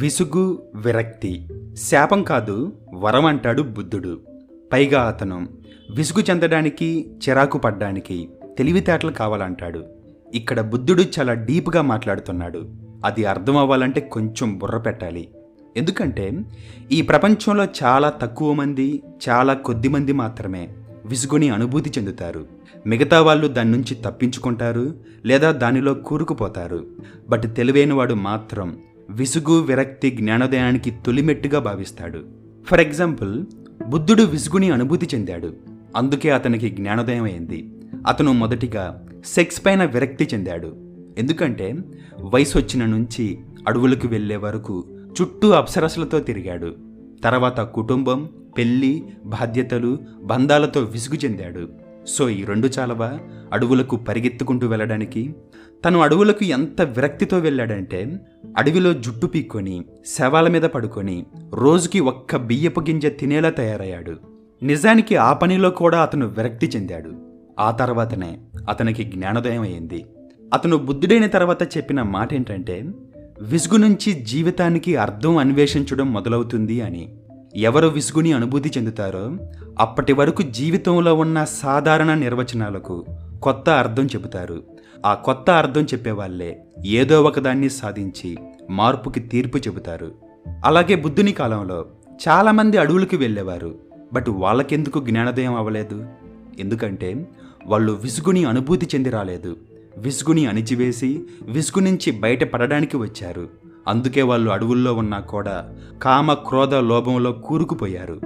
విసుగు విరక్తి. శాపం కాదు వరం అంటాడు బుద్ధుడు. పైగా అతను విసుగు చెందడానికి చిరాకు పడ్డానికి తెలివితేటలు కావాలంటాడు. ఇక్కడ బుద్ధుడు చాలా డీప్గా మాట్లాడుతున్నాడు. అది అర్థం అవ్వాలంటే కొంచెం బుర్ర పెట్టాలి. ఎందుకంటే ఈ ప్రపంచంలో చాలా తక్కువ మంది చాలా కొద్ది మంది మాత్రమే విసుగుని అనుభూతి చెందుతారు. మిగతా వాళ్ళు దాని నుంచి తప్పించుకుంటారు లేదా దానిలో కూరుకుపోతారు. బట్ తెలివైనవాడు మాత్రం విసుగు విరక్తి జ్ఞానోదయానికి తొలిమెట్టుగా భావిస్తాడు. ఫర్ ఎగ్జాంపుల్ బుద్ధుడు విసుగుని అనుభూతి చెందాడు. అందుకే అతనికి జ్ఞానోదయం అయింది. అతను మొదటిగా సెక్స్ పైన విరక్తి చెందాడు. ఎందుకంటే వయసు వచ్చిన నుంచి అడవులకు వెళ్ళే వరకు చుట్టూ అప్సరసలతో తిరిగాడు. తర్వాత కుటుంబం పెళ్ళి బాధ్యతలు బంధాలతో విసుగు చెందాడు. సో ఈ రెండు చాలవా? అడవులకు పరిగెత్తుకుంటూ వెళ్ళడానికి. తను అడవులకు ఎంత విరక్తితో వెళ్ళాడంటే అడవిలో జుట్టు పీక్కొని శవాల మీద పడుకొని రోజుకి ఒక్క బియ్యపు గింజ తినేలా తయారయ్యాడు. నిజానికి ఆ పనిలో కూడా అతను విరక్తి చెందాడు. ఆ తర్వాతనే అతనికి జ్ఞానోదయం అయింది. అతను బుద్ధుడైన తర్వాత చెప్పిన మాట ఏంటంటే విసుగు నుంచి జీవితానికి అర్థం అన్వేషించడం మొదలవుతుంది అని. ఎవరు విసుగుని అనుభూతి చెందుతారో అప్పటి వరకు జీవితంలో ఉన్న సాధారణ నిర్వచనాలకు కొత్త అర్థం చెబుతారు. ఆ కొత్త అర్థం చెప్పేవాళ్ళే ఏదో ఒకదాన్ని సాధించి మార్పుకి తీర్పు చెబుతారు. అలాగే బుద్ధుని కాలంలో చాలామంది అడవులకు వెళ్ళేవారు బట్ వాళ్ళకెందుకు జ్ఞానోదయం అవ్వలేదు? ఎందుకంటే వాళ్ళు విసుగుని అనుభూతి చెంది రాలేదు. విసుగుని అణిచివేసి విసుగు నుంచి బయటపడడానికి వచ్చారు. అందుకే వాళ్ళు అడవుల్లో ఉన్నా కూడా కామ క్రోధ లోభంలో కూరుకుపోయారు.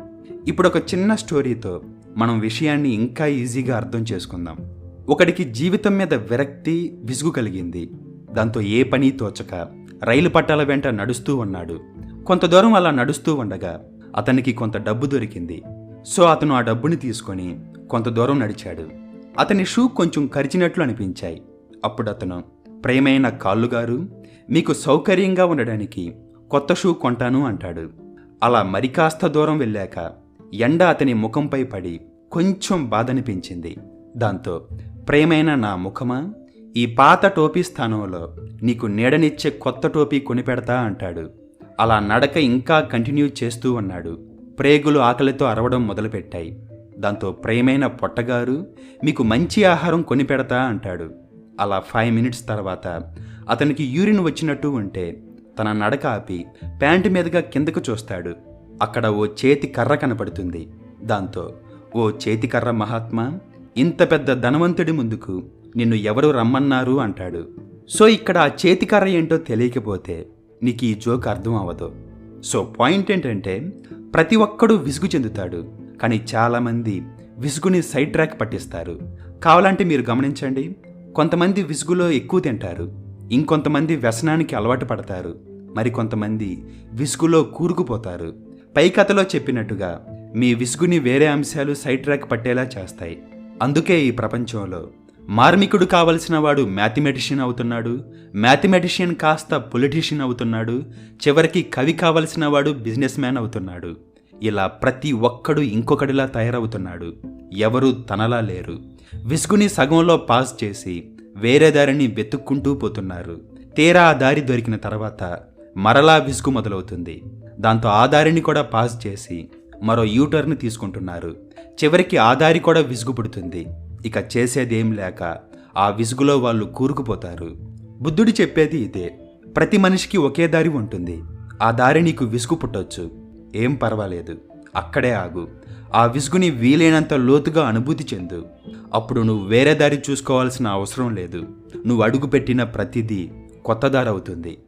ఇప్పుడు ఒక చిన్న స్టోరీతో మనం విషయాన్ని ఇంకా ఈజీగా అర్థం చేసుకుందాం. ఒకడికి జీవితం మీద విరక్తి విసుగు కలిగింది. దాంతో ఏ పని తోచక రైలు పట్టాల వెంట నడుస్తూ ఉన్నాడు. కొంత దూరం అలా నడుస్తూ ఉండగా అతనికి కొంత డబ్బు దొరికింది. సో అతను ఆ డబ్బుని తీసుకొని కొంత దూరం నడిచాడు. అతని షూ కొంచెం కరిచినట్లు అనిపించాయి. అప్పుడు అతను ప్రేమైన కాళ్ళుగారు మీకు సౌకర్యంగా ఉండడానికి కొత్త షూ కొంటాను అంటాడు. అలా మరి కాస్త దూరం వెళ్ళాక ఎండ అతని ముఖంపై పడి కొంచెం బాధనిపించింది. దాంతో ప్రేమైన నా ముఖమా? ఈ పాత టోపీ స్థానంలో నీకు నీడనిచ్చే కొత్త టోపీ కొనిపెడతా అంటాడు. అలా నడక ఇంకా కంటిన్యూ చేస్తూ ఉన్నాడు. ప్రేగులు ఆకలితో అరవడం మొదలుపెట్టాయి. దాంతో ప్రేమైన పొట్టగారు మీకు మంచి ఆహారం కొనిపెడతా అంటాడు. అలా ఫైవ్ మినిట్స్ తర్వాత అతనికి యూరిన్ వచ్చినట్టు ఉంటే తన నడక ఆపి ప్యాంటు మీదుగా కిందకు చూస్తాడు. అక్కడ ఓ చేతి కర్ర కనపడుతుంది. దాంతో ఓ చేతి కర్ర మహాత్మా ఇంత పెద్ద ధనవంతుడి ముందుకు నిన్ను ఎవరు రమ్మన్నారు? అంటాడు. సో ఇక్కడ ఆ చేతి కర్ర ఏంటో తెలియకపోతే నీకు ఈ జోక్ అర్థం అవ్వదు. సో పాయింట్ ఏంటంటే ప్రతి ఒక్కడూ విసుగు చెందుతాడు. కానీ చాలామంది విసుగుని సైడ్ ట్రాక్ పట్టిస్తారు. కావాలంటే మీరు గమనించండి. కొంతమంది విసుగులో ఎక్కువ తింటారు. ఇంకొంతమంది వ్యసనానికి అలవాటు పడతారు. మరి కొంతమంది విసుగులో కూరుకుపోతారు. పై కథలో చెప్పినట్టుగా మీ విసుగుని వేరే అంశాలు సైడ్ ట్రాక్ పట్టేలా చేస్తాయి. అందుకే ఈ ప్రపంచంలో మార్మికుడు కావలసిన వాడు మ్యాథమెటిషియన్ అవుతున్నాడు. మ్యాథమెటిషియన్ కాస్త పొలిటీషియన్ అవుతున్నాడు. చివరికి కవి కావలసిన వాడు బిజినెస్ మ్యాన్ అవుతున్నాడు. ఇలా ప్రతి ఒక్కడు ఇంకొకడిలా తయారవుతున్నాడు. ఎవరు తనలా లేరు. విసుగుని సగంలో పాస్ చేసి వేరే దారిని వెతుక్కుంటూ పోతున్నారు. తీరా ఆ దారి దొరికిన తర్వాత మరలా విసుగు మొదలవుతుంది. దాంతో ఆ దారిని కూడా పాస్ చేసి మరో యూటర్న్ తీసుకుంటున్నారు. చివరికి ఆ దారి కూడా విసుగు పుడుతుంది. ఇక చేసేదేం లేక ఆ విసుగులో వాళ్ళు కూరుకుపోతారు. బుద్ధుడు చెప్పేది ఇదే. ప్రతి మనిషికి ఒకే దారి ఉంటుంది. ఆ దారి నీకు విసుగు పుట్టొచ్చు. ఏం పర్వాలేదు అక్కడే ఆగు. ఆ విసుగుని వీలైనంత లోతుగా అనుభూతి చెందు. అప్పుడు నువ్వు వేరే దారి చూసుకోవాల్సిన అవసరం లేదు. నువ్వు అడుగుపెట్టిన ప్రతిదీ కొత్త దారి అవుతుంది.